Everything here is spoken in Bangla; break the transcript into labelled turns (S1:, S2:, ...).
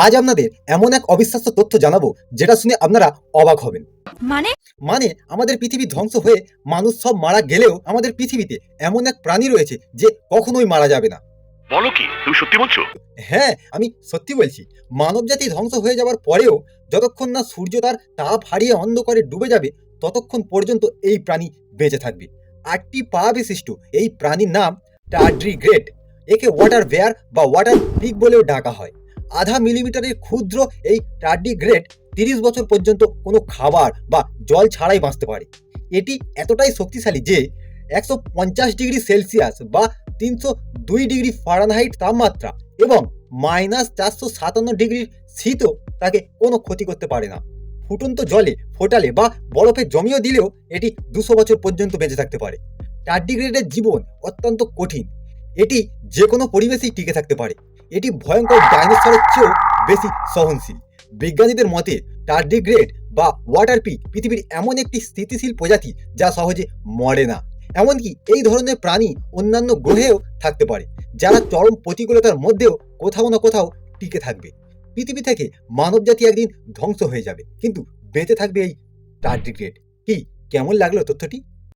S1: আজ আপনাদের এমন এক অবিশ্বাস্য তথ্য জানাব যেটা শুনে আপনারা অবাক হবেন।
S2: মানে?
S1: মানে আমাদের পৃথিবী ধ্বংস হয়ে মানুষ সব মারা গেলেও আমাদের পৃথিবীতে এমন এক প্রাণী রয়েছে যে কখনোই মারা যাবে না।
S3: বলো কি তুমি সত্যি বলছো?
S1: হ্যাঁ আমি সত্যি বলছি। মানবজাতি ধ্বংস হয়ে যাওয়ার পরেও যতক্ষণ না সূর্য তার তাপ হারিয়ে অন্ধকারে ডুবে যাবে ততক্ষণ পর্যন্ত এই প্রাণী বেঁচে থাকবে। আটটি পা বিশিষ্ট এই প্রাণীর নাম টার্ড্রিগ্রেড একে ওয়াটার বেয়ার বা ওয়াটার পিক বলেও ডাকা হয়। আধা মিলিমিটারের ক্ষুদ্র এই টার্ডিগ্রেড তিরিশ বছর পর্যন্ত কোনো খাবার বা জল ছাড়াই বাঁচতে পারে। এটি এতটাই শক্তিশালী যে একশো পঞ্চাশ ডিগ্রি সেলসিয়াস বা তিনশো দুই ডিগ্রি ফারেনহাইট তাপমাত্রা এবং মাইনাস চারশো সাতান্ন ডিগ্রির শীতও তাকে কোনো ক্ষতি করতে পারে না। ফুটন্ত জলে ফোটালে বা বরফে জমিয়ে দিলেও এটি দুশো বছর পর্যন্ত বেঁচে থাকতে পারে। টার্ডিগ্রেডের জীবন অত্যন্ত কঠিন। এটি যে কোনো পরিবেশেই টিকে থাকতে পারে। এটি ভয়ঙ্কর ডাইনোসরের চেয়েও বেশি সহনশীল। বিজ্ঞানীদের মতে টার্ডিগ্রেড বা ওয়াটার পিক পৃথিবীর এমন একটি স্থিতিশীল প্রজাতি যা সহজে মরে না। এমনকি এই ধরনের প্রাণী অন্যান্য গ্রহেও থাকতে পারে, যারা চরম প্রতিকূলতার মধ্যেও কোথাও না কোথাও টিকে থাকবে। পৃথিবী থেকে মানবজাতি একদিন ধ্বংস হয়ে যাবে, কিন্তু বেঁচে থাকবে এই টার্ডিগ্রেড কি, কেমন লাগল তথ্যটি?